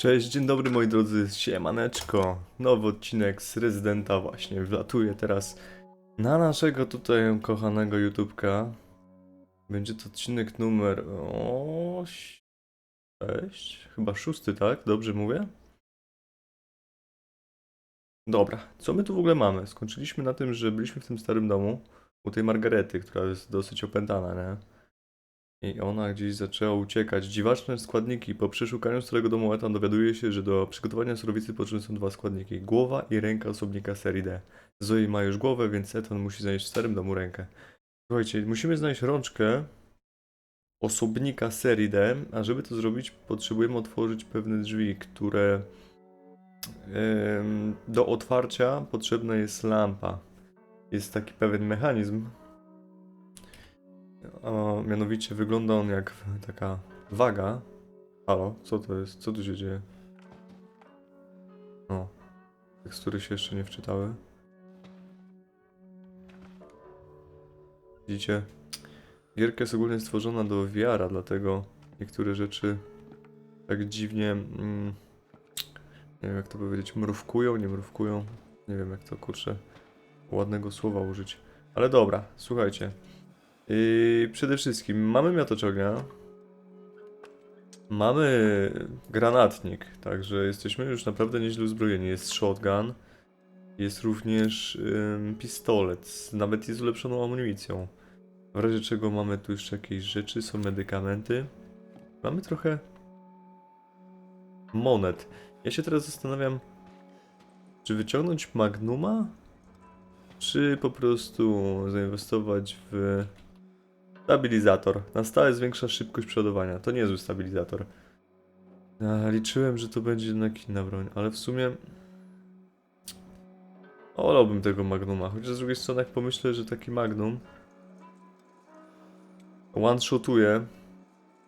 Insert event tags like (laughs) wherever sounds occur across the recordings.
Cześć, dzień dobry moi drodzy, siemaneczko. Nowy odcinek z Rezydenta właśnie wlatuje teraz na naszego tutaj kochanego YouTubka. Będzie to odcinek numer... O... Sześć? Chyba szósty, tak? Dobrze mówię? Dobra, co my tu w ogóle mamy? Skończyliśmy na tym, że byliśmy w tym starym domu u tej Margarety, która jest dosyć opętana, nie? I ona gdzieś zaczęła uciekać. Dziwaczne składniki. Po przeszukaniu starego domu Ethan dowiaduje się, że do przygotowania surowicy potrzebne są dwa składniki. Głowa i ręka osobnika serii D. Zoe ma już głowę, więc Ethan musi znaleźć w starym domu rękę. Słuchajcie, musimy znaleźć rączkę osobnika serii D, a żeby to zrobić potrzebujemy otworzyć pewne drzwi, które do otwarcia potrzebna jest lampa. Jest taki pewien mechanizm, a mianowicie wygląda on jak taka waga. Halo, co to jest? Co tu się dzieje? O, tekstury się jeszcze nie wczytały. Widzicie? Gierka jest ogólnie stworzona do VR-a, dlatego niektóre rzeczy tak dziwnie, mm, nie wiem jak to powiedzieć, mrówkują, nie mrówkują. Nie wiem jak to kurczę ładnego słowa użyć. Ale dobra, słuchajcie. Yy, przede wszystkim mamy miotacz ognia. Mamy granatnik, także jesteśmy już naprawdę nieźle uzbrojeni. Jest shotgun. Jest również ym, pistolet, z nawet jest ulepszoną amunicją. W razie czego mamy tu jeszcze jakieś rzeczy, są medykamenty. Mamy trochę monet. Ja się teraz zastanawiam, czy wyciągnąć Magnuma, czy po prostu zainwestować w Stabilizator. Na stałe zwiększa szybkość przeładowania. To niezły stabilizator. Ja liczyłem, że to będzie jednak inna broń, ale w sumie... Wolałbym tego Magnuma, chociaż z drugiej strony jak pomyślę, że taki Magnum one-shotuje,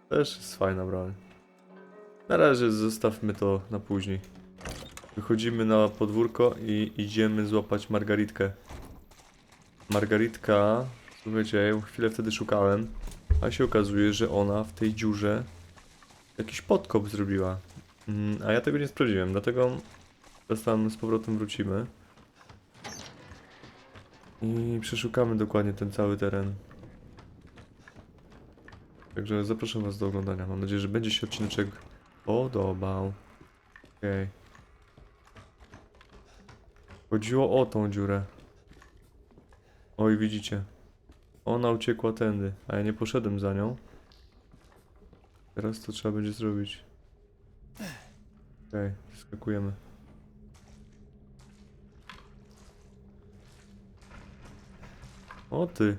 też jest fajna broń. Na razie zostawmy to na później. Wychodzimy na podwórko i idziemy złapać Margaritkę. Margaritka Słuchajcie, ja chwilę wtedy szukałem, a się okazuje, że ona w tej dziurze jakiś podkop zrobiła. Mm, a ja tego nie sprawdziłem, dlatego tam z powrotem wrócimy. I przeszukamy dokładnie ten cały teren. Także zapraszam was do oglądania. Mam nadzieję, że będzie się odcineczek podobał. Okej. Chodziło o tą dziurę. Oj, widzicie. Ona uciekła tędy, a ja nie poszedłem za nią. Teraz to trzeba będzie zrobić. Okej, okay, skakujemy. O ty.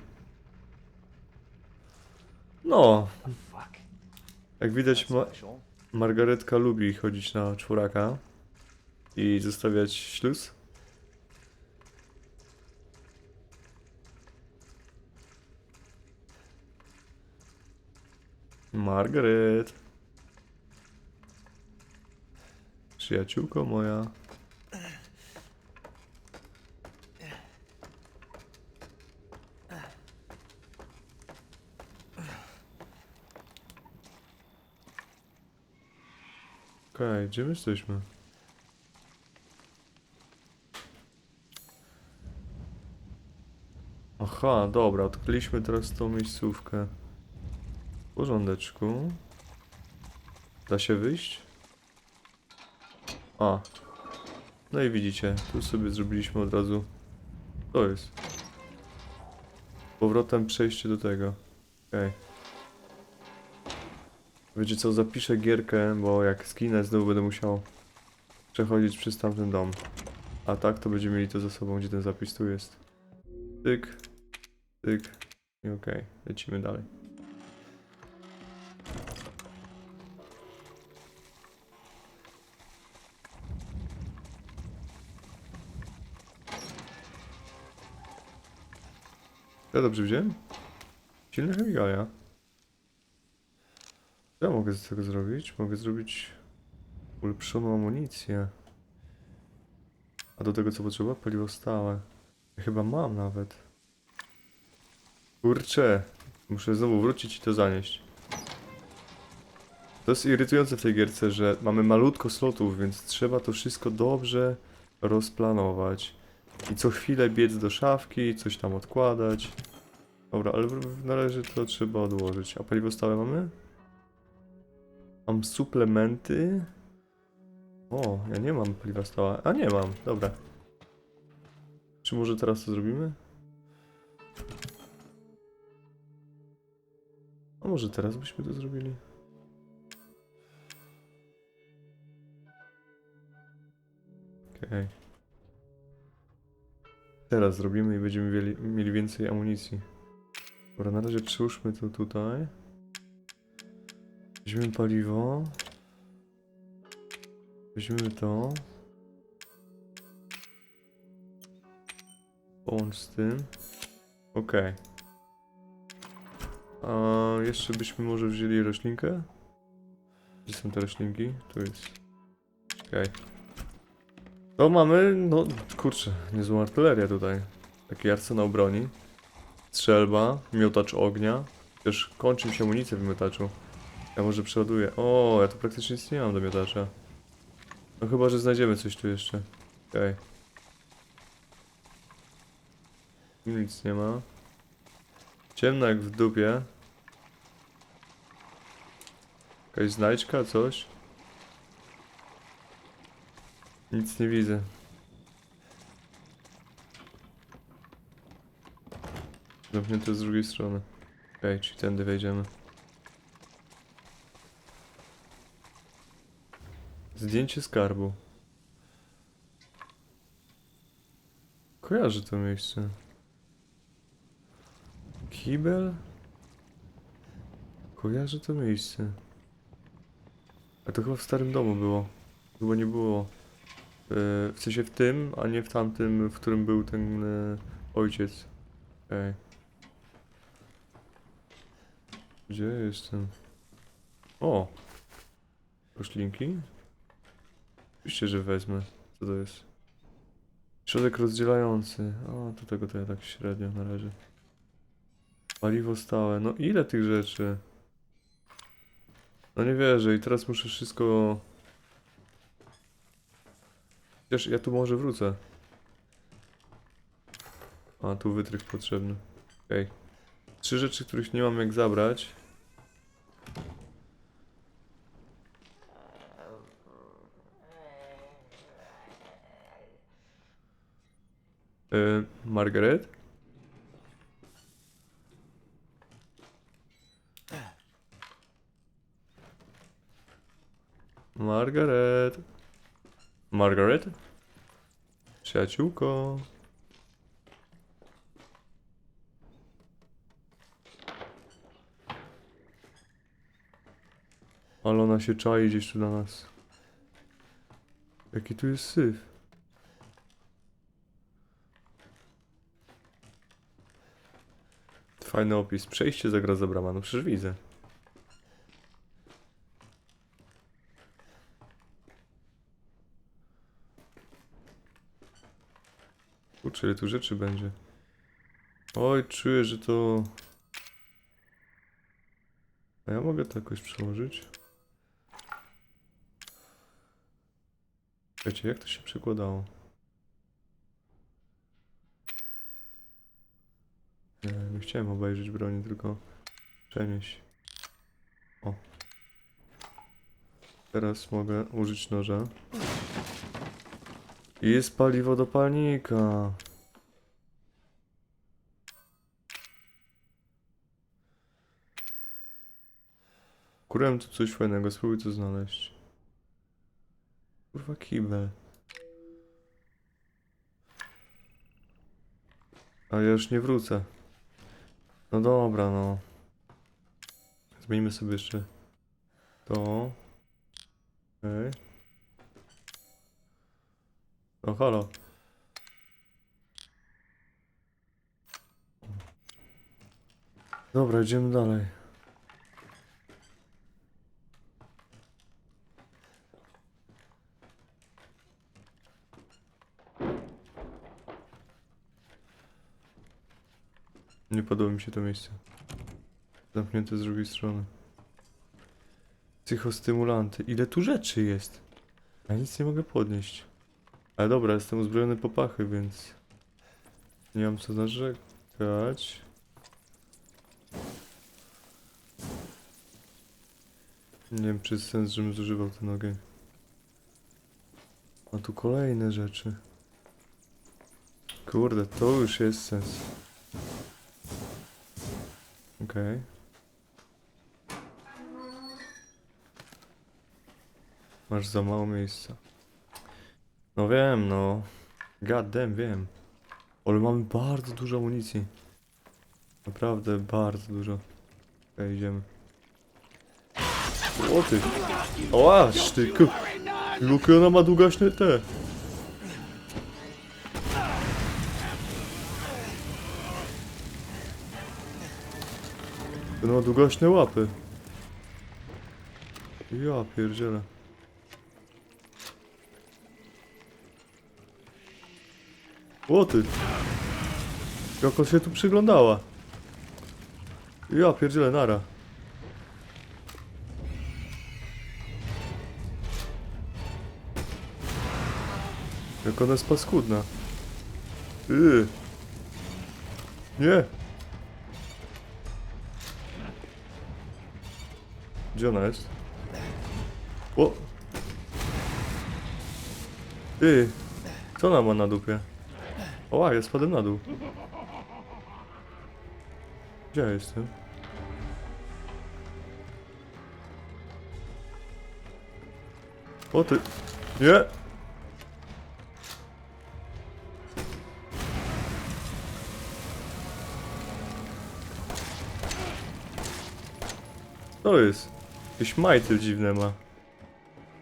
No, jak widać ma Margaretka lubi chodzić na czworaka i zostawiać śluz. Margaret. Przyjaciółko moja. Okej, gdzie my jesteśmy? Aha, dobra, odkryliśmy teraz tą miejscówkę. Porządeczku. Da się wyjść? A. No i widzicie, tu sobie zrobiliśmy od razu. To jest. Powrotem przejście do tego. Okej. Wiecie co, zapiszę gierkę, bo jak skinę znowu będę musiał przechodzić przez tamten dom. A tak to będziemy mieli to za sobą, gdzie ten zapis tu jest. Tyk, tyk i okej, lecimy dalej. Ja dobrze wziąłem? Silne chemikalia. Co ja mogę z tego zrobić? Mogę zrobić ulepszoną amunicję. A do tego co potrzeba? Paliwo stałe. Ja chyba mam nawet. Kurczę. Muszę znowu wrócić i to zanieść. To jest irytujące w tej gierce, że mamy malutko slotów, więc trzeba to wszystko dobrze rozplanować. I co chwilę biec do szafki, coś tam odkładać. Dobra, ale w- na razie to trzeba odłożyć. A paliwo stałe mamy? Mam suplementy. O, ja nie mam paliwa stałe. A nie mam, dobra. Czy może teraz to zrobimy? A może teraz byśmy to zrobili? Okej. Teraz zrobimy i będziemy mieli więcej amunicji. Dobra, na razie przyłóżmy to tutaj. Weźmiemy paliwo. Weźmiemy to. Połącz z tym. Okej. A jeszcze byśmy może wzięli roślinkę? Gdzie są te roślinki? Tu jest. Okej. To mamy, no kurczę, niezłą artylerię tutaj. Taki arsenał broni. Strzelba, miotacz ognia. Też kończy mi się amunicja w miotaczu. Ja może przeładuję. O, ja tu praktycznie nic nie mam do miotacza. No chyba, że znajdziemy coś tu jeszcze. Okej. Tu Nic nie ma. Ciemno jak w dupie. Jakaś znajdźka, coś? Nic nie widzę. Zamknięte z drugiej strony. Okej, czyli tędy wejdziemy. Zdjęcie skarbu. Kojarzę to miejsce. Kibel? Kojarzę to miejsce. A to chyba w starym domu było. Chyba nie było. Yy, w sensie w tym, a nie w tamtym, w którym był ten yy, ojciec. Ej. Gdzie jestem? O! Roślinki? Oczywiście, że wezmę. Co to jest? Środek rozdzielający. O, do tego to ja tak średnio na razie. Paliwo stałe. No ile tych rzeczy? No nie wierzę i teraz muszę wszystko... Chociaż ja tu może wrócę. A, tu wytrych potrzebny. Okej. Trzy rzeczy, których nie mam jak zabrać. Yy, Margaret? Margaret. Margaret? Przyjaciółko. Ale ona się czai gdzieś tu na nas. Jaki tu jest syf. Fajny opis. Przejście za gra za. No przecież widzę. Kurczę, ile tu rzeczy będzie. Oj, czuję, że to... A ja mogę to jakoś przełożyć? Wiecie, jak to się przekładało? Nie, nie chciałem obejrzeć broni, tylko przenieść. O. Teraz mogę użyć noża. I Jest paliwo do palnika. Kurem tu coś fajnego, spróbuj to znaleźć. Kurwa kibel. A ja już nie wrócę. No dobra, no. Zmienimy sobie jeszcze to. Okej. O, halo. Dobra, idziemy dalej. Podoba mi się to miejsce. Zamknięte z drugiej strony. Psychostymulanty. Ile tu rzeczy jest? Ja nic nie mogę podnieść. Ale dobra, jestem uzbrojony po pachy, więc... Nie mam co narzekać. Nie wiem, czy jest sens, żebym zużywał ten ogień. A tu kolejne rzeczy. Kurde, to już jest sens. Okej. Masz za mało miejsca. No wiem, no. God damn, wiem. Ale mamy bardzo dużo amunicji. Naprawdę bardzo dużo. Okej, idziemy. O ty! Ty, ku... Jakie ona ma długaśne te. Ona ma długaśne łapy. Ja pierdzielę. O ty! Jak on się tu przyglądała. Ja pierdzielę, nara. Jak ona jest paskudna. Yy. Nie. Gdzie ona jest? O! Ty! Co ona ma na dupie? O, ja spadłem na dół. Gdzie ja jestem? O ty! Nie! To jest. Jakieś majty dziwne ma.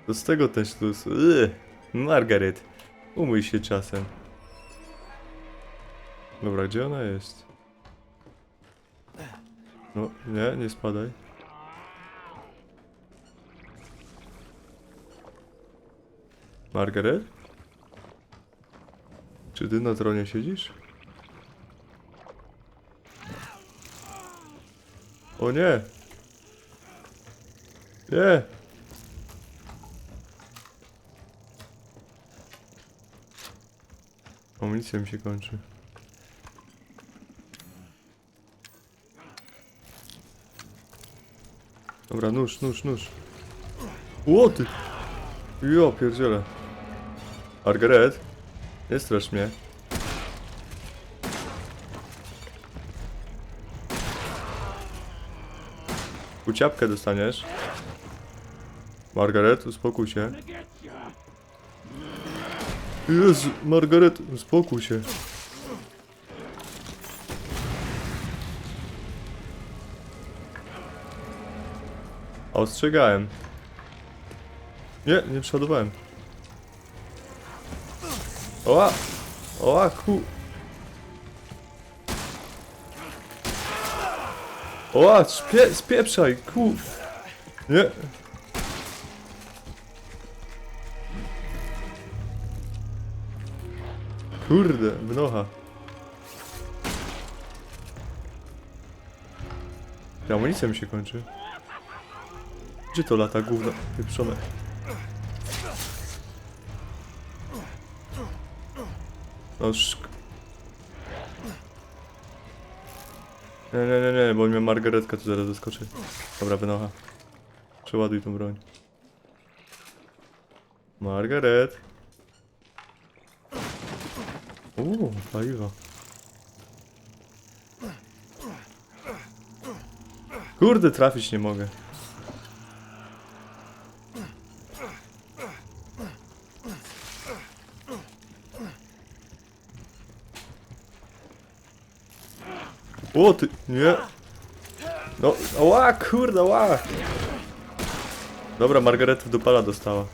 To z tego ten śluz. Ugh. Margaret. Umyj się czasem. Dobra, gdzie ona jest? No, nie, nie spadaj. Margaret? Czy ty na tronie siedzisz? O nie! Nie! Amunicja mi się kończy. Dobra, nóż, nóż, nóż. Łoty! Jo, pierdziele. Margaret? Nie strasz mnie. Uciapkę dostaniesz. Margaret, uspokój się. Jezu, Margaret, uspokój się. Ostrzegałem. Nie, nie przeładowałem. Oła! Oła, ku... Oła, spie, spieprzaj, ku... Nie. Kurde, mnocha. Ta amunicja mi się kończy. Gdzie to lata gówno pieprzone? No. Nie, nie, nie, nie, bo mnie margaretka tu zaraz zaskoczy. Dobra, wynocha. Przeładuj tą broń. Margaret. Uuu, paliwo. Kurde, trafić nie mogę. O ty, nie. No, ła, kurde, ła. Dobra, Margaret w dupala dostała.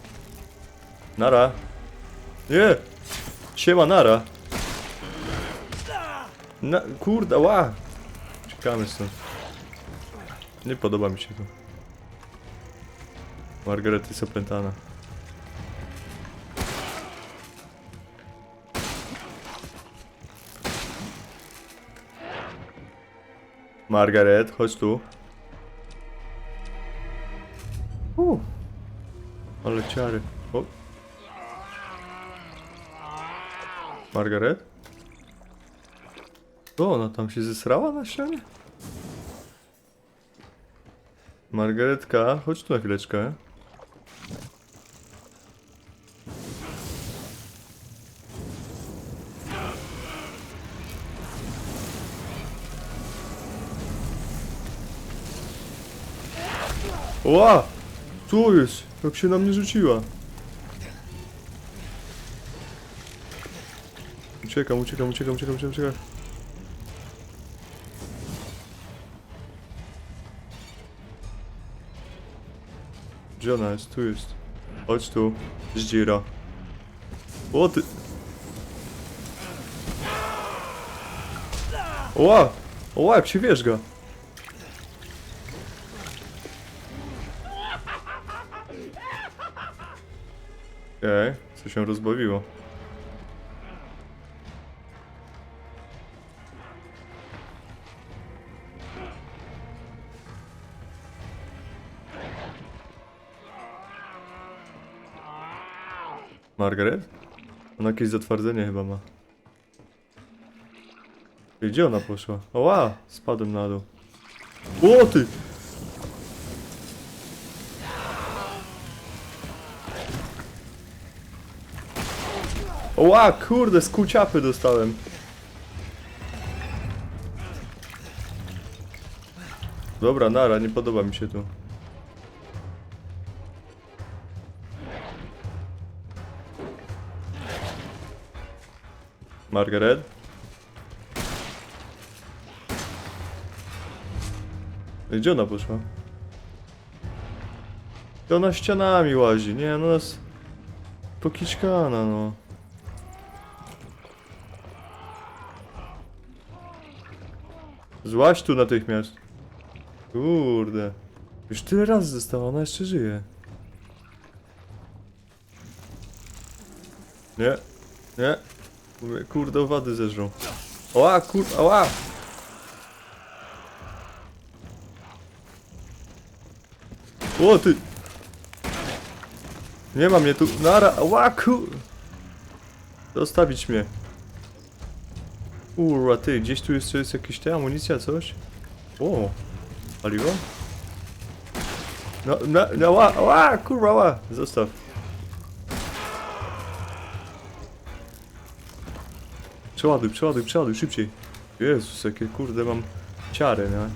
Nara. Nie. Siema, nara. Na, kurde, ła. Czekamy stąd. Nie podoba mi się to. Margaret jest opętana. Margaret, chodź tu. Uh. ciary. O. Margaret? O, ona tam się zesrała na ścianie? Margaretka, chodź tu na chwileczkę. Ła! Co jest? Jak się na mnie rzuciła? Uciekam, uciekam, uciekam, uciekam, uciekam, Gdzie ona jest? Tu jest. Chodź tu, zdzira. O ty! Ła! Ła, jak się wierzga! Okej, co się rozbawiło. Margaret? Ona jakieś zatwardzenie chyba ma. Gdzie ona poszła? Oła! Spadłem na dół. O ty! Oła, kurde, z dostałem. Dobra, nara, nie podoba mi się tu. Margaret? Gdzie ona poszła? To ona ścianami łazi, nie, no nas... Pokiczkana, no. Złaś tu natychmiast. Kurde. Już tyle razy została, ona jeszcze żyje. Nie. Nie. Kurde, owady zeżrą. Oła, kurde, oła! O, ty! Nie ma mnie tu, nara, oła, kur... Zostawić mnie. Kurwa, ty, gdzieś tu jeszcze jest jakieś te amunicja, coś? O, paliwo? No, no, no, ła, ła, kurwa, ła, zostaw. Przeładuj, przeładuj, przeładuj, szybciej. Jezus, jakie kurde mam ciary, nie?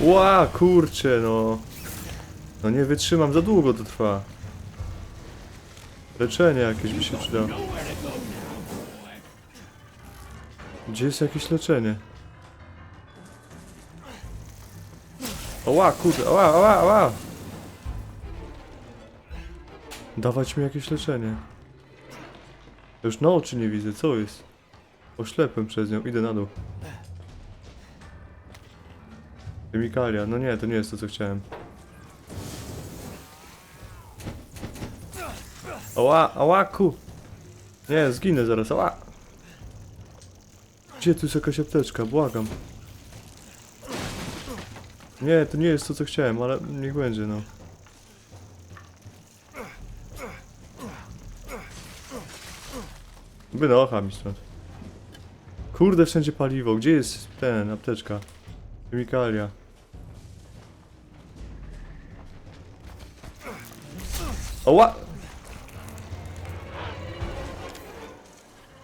Ła, kurcze, no. No nie wytrzymam, za długo to trwa. Leczenie jakieś by się przydało. Gdzie jest jakieś leczenie? Oła, kurde, oła, oła, oła! Dawać mi jakieś leczenie. Już na oczy nie widzę, co jest? Oślepłem przez nią, idę na dół. Chemikalia, no nie, to nie jest to co chciałem. Ała, ała, ku! Nie, zginę zaraz, ała! Gdzie tu jest jakaś apteczka? Błagam. Nie, to nie jest to co chciałem, ale niech będzie, no. Wynocha mi stąd. Kurde, wszędzie paliwo. Gdzie jest ten, apteczka? Chemikalia. Oła!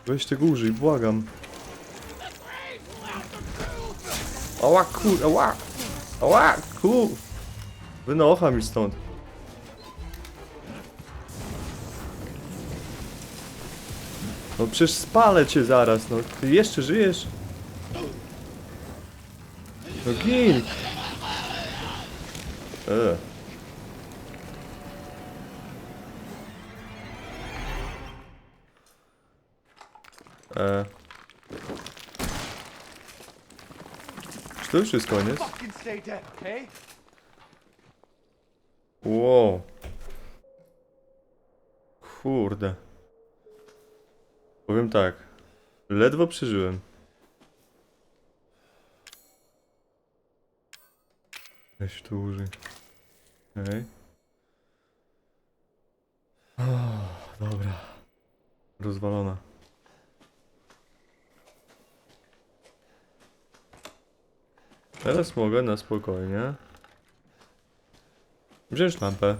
Weź tego użyj, błagam. Ała, kur... Ała! Ała, kur... Wynocha mi stąd. No przecież spalę cię zaraz, no. Ty jeszcze żyjesz? No gin! E. E. Czy to już jest koniec? Wow. Kurde. Powiem tak. Ledwo przeżyłem. Weź tu użyj. Okej. Dobra. Rozwalona. Teraz mogę na spokojnie wziąć lampę.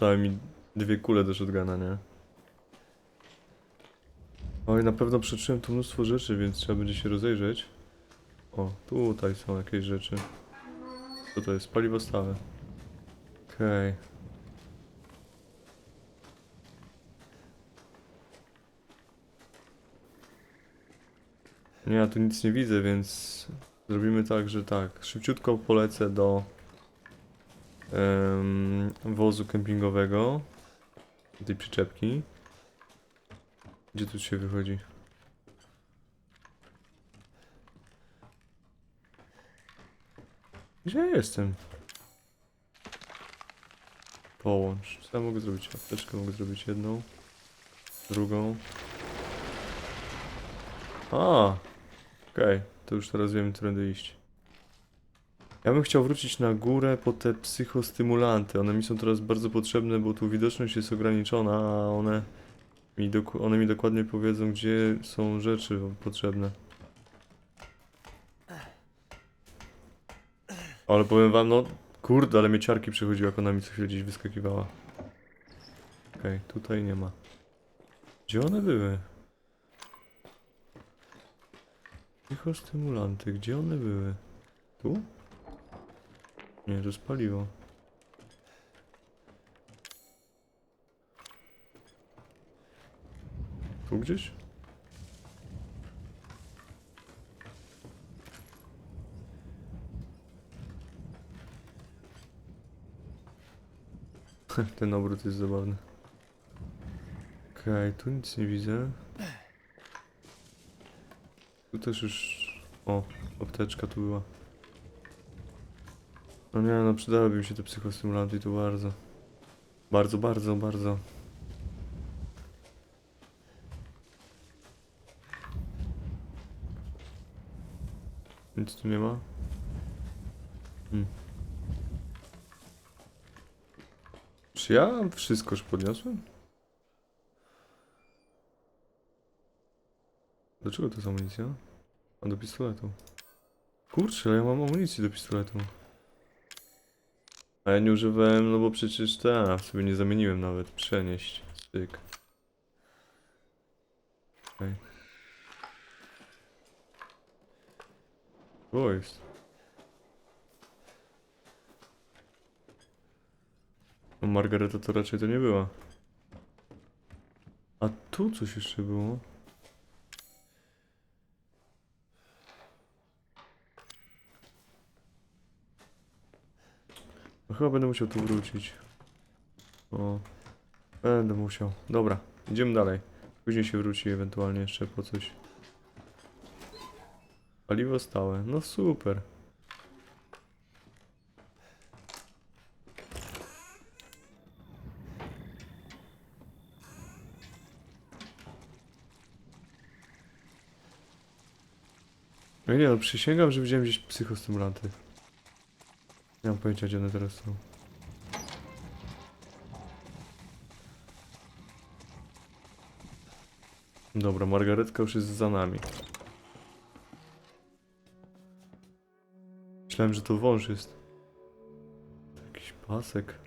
Zostały mi dwie kule do shotguna, nie? Oj, na pewno przeczyłem tu mnóstwo rzeczy, więc trzeba będzie się rozejrzeć. O, tutaj są jakieś rzeczy. Co to jest? Paliwo stałe. Okej. Nie, ja tu nic nie widzę, więc zrobimy tak, że tak. Szybciutko polecę do em, wozu kempingowego. Tej przyczepki. Gdzie tu się wychodzi? Gdzie ja jestem? Połącz. Co ja mogę zrobić? Apteczkę mogę zrobić jedną. Drugą. A, Okej, to już teraz wiemy, którędy iść. Ja bym chciał wrócić na górę po te psychostymulanty. One mi są teraz bardzo potrzebne, bo tu widoczność jest ograniczona, a one mi, one mi dokładnie powiedzą, gdzie są rzeczy potrzebne. Ale powiem wam, no kurde, ale mnie ciarki przychodziły, jak ona mi co chwilę gdzieś wyskakiwała. Okej, tutaj nie ma. Gdzie one były? Psychostymulanty, gdzie one były? Tu? Nie, to spaliło. Tu gdzieś? (laughs) Ten obrót jest zabawny. Okej, tu nic nie widzę. Tu też już... O, apteczka tu była. No nie, no przydałyby mi się te psychostymulanty tu bardzo. Bardzo, bardzo, bardzo. Nic tu nie ma? Hmm. Czy ja wszystko już podniosłem? Dlaczego to jest amunicja? A do pistoletu. Kurczę, ja mam amunicji do pistoletu. A ja nie używałem, no bo przecież ta, sobie nie zamieniłem nawet. Przenieść. Styk. Okay. jest. No Margareta to raczej to nie była. A tu coś jeszcze było? Chyba będę musiał tu wrócić. O. Będę musiał. Dobra, idziemy dalej. Później się wróci ewentualnie jeszcze po coś. Paliwo stałe. No super. No nie no, przysięgam, że widziałem gdzieś psychostymulanty. Nie mam pojęcia, gdzie one teraz są. Dobra, Margaretka już jest za nami. Myślałem, że to wąż jest. Jakiś pasek.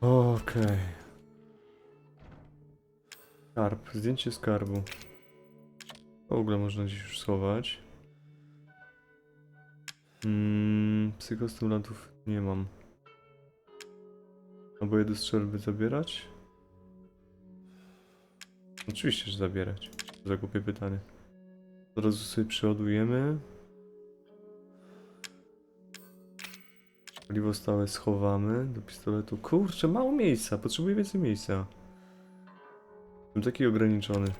Okej. Skarb, zdjęcie skarbu. W ogóle można gdzieś już schować. Mm, psychostymulantów nie mam. Oboje do strzelby zabierać? Oczywiście, że zabierać. Za głupie pytanie. Od razu sobie przeładujemy. Paliwo stałe schowamy do pistoletu. Kurczę, mało miejsca. Potrzebuję więcej miejsca. Jestem taki ograniczony.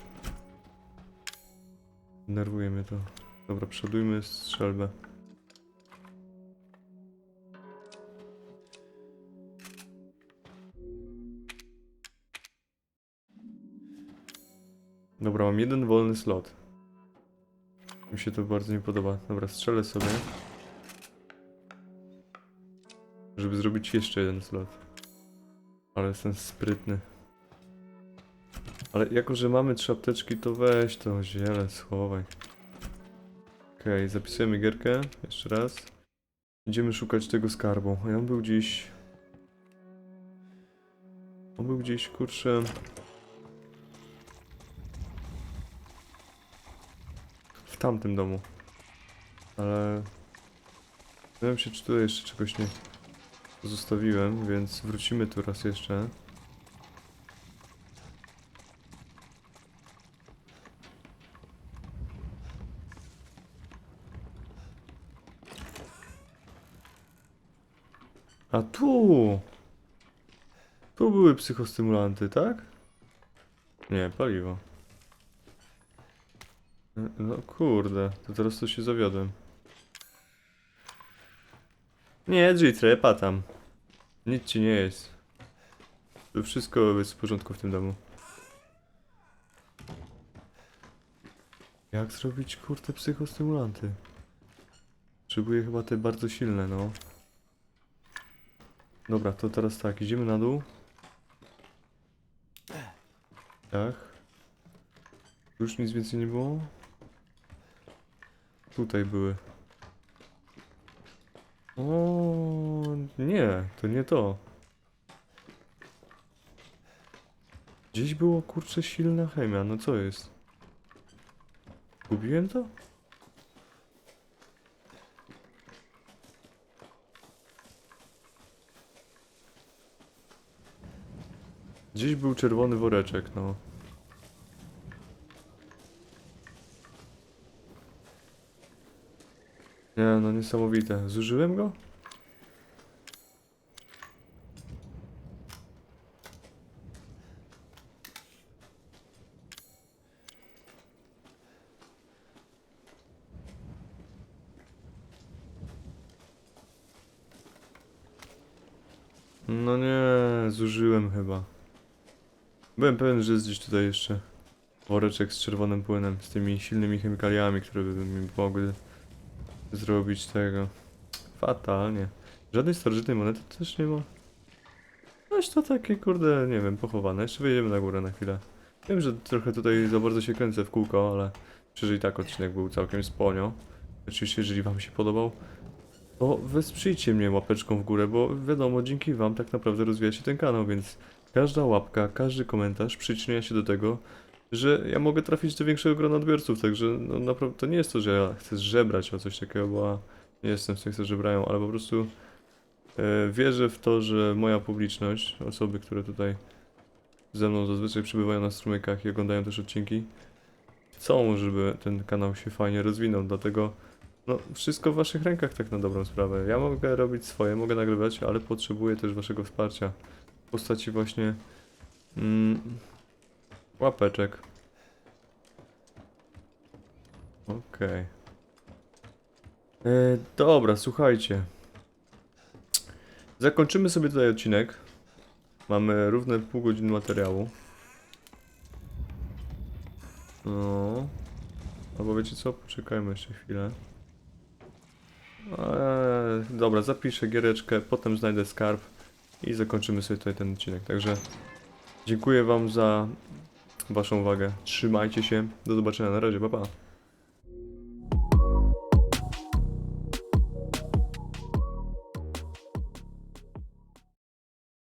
Nerwuje mnie to. Dobra, przodujmy strzelbę. Dobra, mam jeden wolny slot. Mi się to bardzo nie podoba. Dobra, strzelę sobie. Żeby zrobić jeszcze jeden slot. Ale jestem sprytny. Ale jako, że mamy trzy apteczki, to weź to ziele, schowaj. Okej, zapisujemy gierkę. Jeszcze raz. Idziemy szukać tego skarbu. A on był gdzieś... On był gdzieś, kurczę... W tamtym domu. Ale... Nie wiem się, czy tutaj jeszcze czegoś nie zostawiłem, więc wrócimy tu raz jeszcze. A tu! Tu były psychostymulanty, tak? Nie, paliwo. No kurde, to teraz to się zawiodłem. Nie, Jitre, patam. Nic ci nie jest. To wszystko jest w porządku w tym domu. Jak zrobić kurde psychostymulanty? Potrzebuję chyba te bardzo silne, no. Dobra, to teraz tak, idziemy na dół. Tak. Już nic więcej nie było? Tutaj były. O, nie, to nie to. Gdzieś było kurczę silna chemia, no co jest? Gubiłem to? Gdzieś był czerwony woreczek, no. Nie, no niesamowite. Zużyłem go? No nie, zużyłem chyba. Byłem pewien, że jest gdzieś tutaj jeszcze woreczek z czerwonym płynem, z tymi silnymi chemikaliami, które by mi mogły zrobić tego. Fatalnie. Żadnej starożytnej monety też nie ma. Aż to takie, kurde, nie wiem, pochowane. Jeszcze wyjedziemy na górę na chwilę. Wiem, że trochę tutaj za bardzo się kręcę w kółko, ale przecież i tak odcinek był całkiem sponio. Oczywiście, jeżeli wam się podobał, to wesprzyjcie mnie łapeczką w górę, bo wiadomo, dzięki wam tak naprawdę rozwija się ten kanał, więc każda łapka, każdy komentarz przyczynia się do tego, że ja mogę trafić do większego grona odbiorców, także no naprawdę to nie jest to, że ja chcę żebrać o coś takiego, bo nie jestem z tych, co żebrają, ale po prostu e, wierzę w to, że moja publiczność, osoby, które tutaj ze mną zazwyczaj przybywają na strumykach i oglądają też odcinki, chcą, żeby ten kanał się fajnie rozwinął, dlatego no, wszystko w waszych rękach tak na dobrą sprawę. Ja mogę robić swoje, mogę nagrywać, ale potrzebuję też waszego wsparcia w postaci właśnie mm, łapeczek. Okej. E, Dobra, słuchajcie. Zakończymy sobie tutaj odcinek. Mamy równe pół godziny materiału. No. Albo wiecie co? Poczekajmy jeszcze chwilę. Eee, dobra, zapiszę giereczkę, potem znajdę skarb i zakończymy sobie tutaj ten odcinek. Także dziękuję Wam za Waszą uwagę. Trzymajcie się. Do zobaczenia na razie. Pa pa.